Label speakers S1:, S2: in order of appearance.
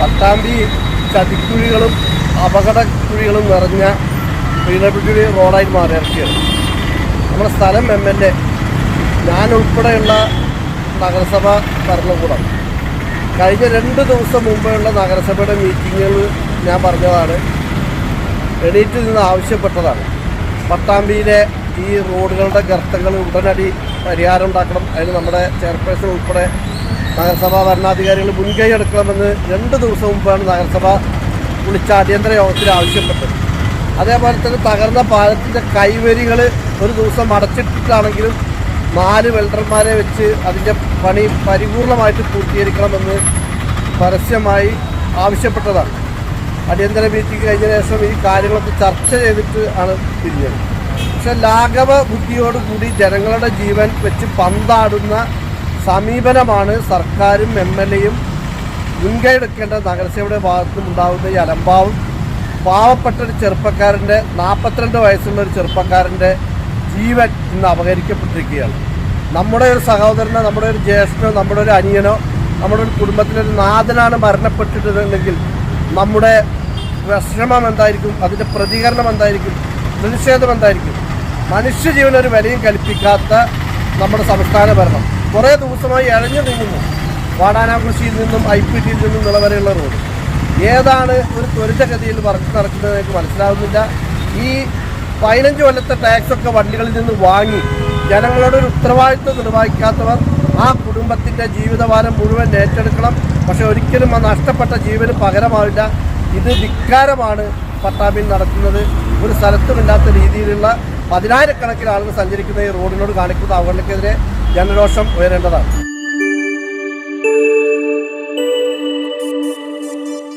S1: പട്ടാമ്പി ചതിക്കുഴികളും അപകട കുഴികളും നിറഞ്ഞ പീഡബ്ല്യു റോഡായി ഇറക്കിയത്. നമ്മുടെ സ്ഥലം എം എൽ എ ഞാൻ ഉൾപ്പെടെയുള്ള നഗരസഭ ഭരണകൂടം. കഴിഞ്ഞ രണ്ട് ദിവസം മുമ്പെയുള്ള നഗരസഭയുടെ മീറ്റിങ്ങുകൾ ഞാൻ പറഞ്ഞതാണ്. എണീറ്റിൽ നിന്ന് ആവശ്യപ്പെട്ടതാണ്. പട്ടാമ്പിയിലെ ഈ റോഡുകളുടെ ഗർത്തങ്ങൾ ഉടനടി പരിഹാരം ഉണ്ടാക്കണം. അതിന് നമ്മുടെ ചെയർപേഴ്സൺ ഉൾപ്പെടെ നഗരസഭാ ഭരണാധികാരികൾ മുൻകൈ എടുക്കണമെന്ന് രണ്ട് ദിവസം മുമ്പാണ് നഗരസഭ വിളിച്ച അടിയന്തര യോഗത്തിൽ ആവശ്യപ്പെട്ടത്. അതേപോലെ തന്നെ തകർന്ന പാലത്തിന്റെ കൈവരികൾ ഒരു ദിവസം അടച്ചിട്ടിട്ടാണെങ്കിലും നാല് വെൽഡർമാരെ വെച്ച് അതിന്റെ പണി പരിപൂർണമായിട്ട് പൂർത്തീകരിക്കണമെന്ന് പരസ്യമായി ആവശ്യപ്പെട്ടതാണ്. അടിയന്തര മീറ്റിംഗ് കഴിഞ്ഞ ശേഷം ഈ കാര്യങ്ങളൊക്കെ ചർച്ച ചെയ്തിട്ട് ആണ് പിരിഞ്ഞത്. പക്ഷെ ലാഘവ ബുദ്ധിയോടുകൂടി ജനങ്ങളുടെ ജീവൻ വെച്ച് പന്താടുന്ന സമീപനമാണ് സർക്കാരും എം എൽ എയും മുൻകൈ എടുക്കേണ്ട നഗരസഭയുടെ ഭാഗത്തും ഉണ്ടാകുന്ന ഈ അലംഭാവം പാവപ്പെട്ട ഒരു ചെറുപ്പക്കാരന്റെ നാൽപ്പത്തിരണ്ട് വയസ്സുള്ള ഒരു ചെറുപ്പക്കാരന്റെ ജീവൻ ഇന്ന് അപഹരിക്കപ്പെട്ടിരിക്കുകയാണ്. നമ്മുടെ ഒരു സഹോദരനോ നമ്മുടെ ഒരു ജ്യേഷ്ഠനോ നമ്മുടെ ഒരു അനിയനോ നമ്മുടെ ഒരു കുടുംബത്തിലെ ഒരു നാഥനാണ് മരണപ്പെട്ടിട്ടുണ്ടെങ്കിൽ നമ്മുടെ വിഷമം എന്തായിരിക്കും? അതിന്റെ പ്രതികരണം എന്തായിരിക്കും? പ്രതിഷേധം എന്തായിരിക്കും? മനുഷ്യജീവനൊരു വിലയും കൽപ്പിക്കാത്ത നമ്മുടെ സംസ്ഥാന ഭരണം. കുറേ ദിവസമായി ഇഴഞ്ഞു നീങ്ങുന്നു വാടാനാകൃഷിയിൽ നിന്നും ഐ പി ടിയിൽ നിന്നും നിലവരെയുള്ള റോഡ്. ഏതാണ് ഒരു ത്വരിതഗതിയിൽ വർക്ക് നടക്കുന്നത് എനിക്ക് മനസ്സിലാവുന്നില്ല. ഈ പതിനഞ്ച് കൊല്ലത്തെ ടാക്സൊക്കെ വണ്ടികളിൽ നിന്ന് വാങ്ങി ജനങ്ങളോട് ഒരു ഉത്തരവാദിത്വം നിർവഹിക്കാത്തവർ ആ കുടുംബത്തിന്റെ ജീവിതഭാരം മുഴുവൻ ഏറ്റെടുക്കണം. പക്ഷെ ഒരിക്കലും ആ നഷ്ടപ്പെട്ട ജീവന് പകരമാവില്ല. ഇത് വിക്കാരമാണ് പട്ടാമ്പിൽ നടക്കുന്നത്. ഒരു സ്ഥലത്തുമില്ലാത്ത രീതിയിലുള്ള പതിനായിരക്കണക്കിന് ആളുകൾ സഞ്ചരിക്കുന്ന ഈ റോഡിനോട് കാണിക്കുന്ന അവഗണനയ്ക്കെതിരെ ജനരോഷം ഉയരേണ്ടതാണ്.